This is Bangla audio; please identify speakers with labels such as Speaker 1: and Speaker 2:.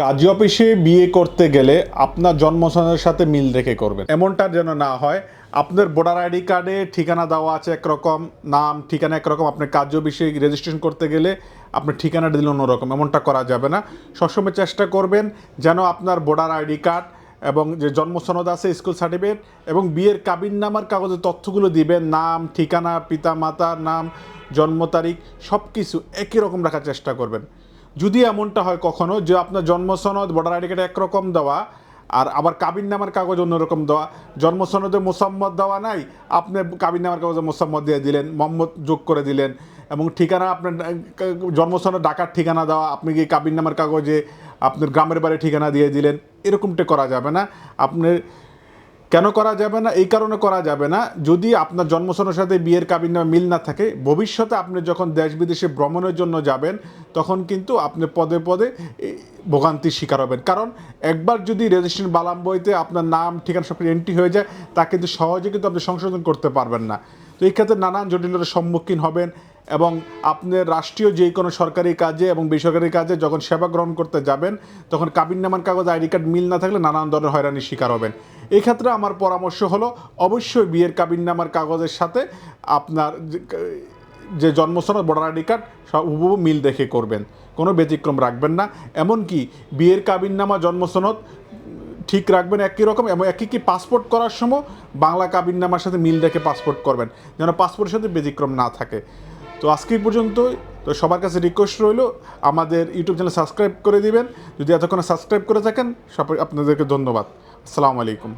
Speaker 1: কাজী অফিসে বিয়ে করতে গেলে আপনার জন্মস্থানের সাথে মিল রেখে করবেন। এমনটা যেন না হয়। আপনার ভোটার আইডি কার্ডে ঠিকানা দেওয়া আছে একরকম, নাম, ঠিকানা একরকম। আপনি কাজী অফিসে রেজিস্ট্রেশন করতে গেলে আপনার ঠিকানাটা দিলে অন্যরকম। এমনটা করা যাবে না। সবসময় চেষ্টা করবেন যেন আপনার ভোটার আইডি কার্ড এবং যে জন্ম সনদ আছে, স্কুল সার্টিফিকেট এবং বিয়ের কাবিন নামার কাগজের তথ্যগুলো দিবেন। নাম, ঠিকানা, পিতা, মাতার নাম, জন্ম তারিখ সব কিছু একই রকম রাখার চেষ্টা করবেন। যদি এমনটা হয় কখনো যে আপনার জন্ম সনদ ভোটার আইডি কার্ড একরকম দেওয়া আর আবার কাবিন নামার কাগজ অন্যরকম দেওয়া জন্ম সনদে মোসাম্মদ দেওয়া নাই, আপনি কাবিন নামার কাগজে মোসাম্মদ দিয়ে দিলেন, মোহাম্মদ যোগ করে দিলেন এবং ঠিকানা আপনার জন্ম সনদ ডাকার ঠিকানা দেওয়া, আপনি কি কাবিন নামার কাগজে আপনার গ্রামের বাড়ি ঠিকানা দিয়ে দিলেন, এরকমটা করা যাবে না। আপনার কেন করা যাবে না? এই কারণে করা যাবে না। যদি আপনার জন্মসনের সাথে বিয়ের কাবিন মিল না থাকে, ভবিষ্যতে আপনি যখন দেশ বিদেশে ভ্রমণের জন্য যাবেন, তখন কিন্তু আপনি পদে পদে ভোগান্তির শিকার হবেন। কারণ একবার যদি রেজিস্ট্রেশন বালাম বইতে আপনার নাম, ঠিকানা সব এন্ট্রি হয়ে যায়, তা কিন্তু সহজে কিন্তু আপনি সংশোধন করতে পারবেন না। তো এই ক্ষেত্রে নানান জটিলতার সম্মুখীন হবেন। এবং আপনার রাষ্ট্রীয় যে কোনো সরকারি কাজে এবং বেসরকারি কাজে যখন সেবা গ্রহণ করতে যাবেন, তখন কাবিননামার কাগজ, আইডি কার্ড মিল না থাকলে নানান ধরনের হয়রানির শিকার হবেন। এই ক্ষেত্রে আমার পরামর্শ হলো, অবশ্যই বিয়ের কাবিননামার কাগজের সাথে আপনার যে- জন্মসনদ, ভোটার আইডি কার্ড সব মিল দেখে করবেন। কোনো ব্যতিক্রম রাখবেন না। এমনকি বিয়ের কাবিননামা, জন্মসনদ ঠিক রাখবেন একই রকম এবং একই কি পাসপোর্ট করার সময় বাংলা কাবিননামার সাথে মিল রেখে পাসপোর্ট করবেন, যেন পাসপোর্টের সাথে ব্যতিক্রম না থাকে। তো আজকে পর্যন্ত তো সবার কাছে রিকোয়েস্ট রইল, আমাদের ইউটিউব চ্যানেল সাবস্ক্রাইব করে দিবেন। যদি এতক্ষণ সাবস্ক্রাইব করে থাকেন আপনাদেরকে ধন্যবাদ। আসসালামু আলাইকুম।